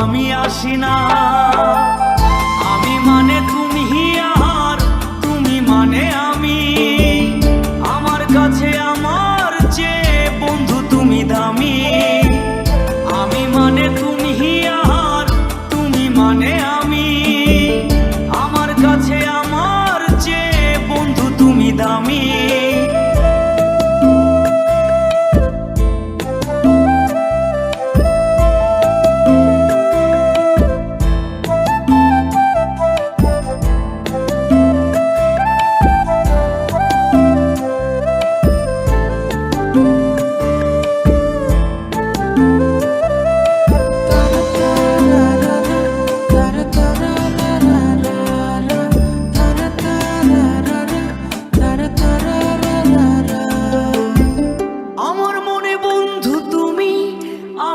আমি আসি না।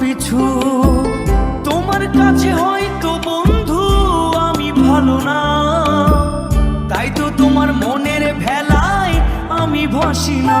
পিছু। তোমার কাছে হয়তো বন্ধু, আমি ভালো না। তাই তো তোমার মনের ভেলায় আমি ভাসি না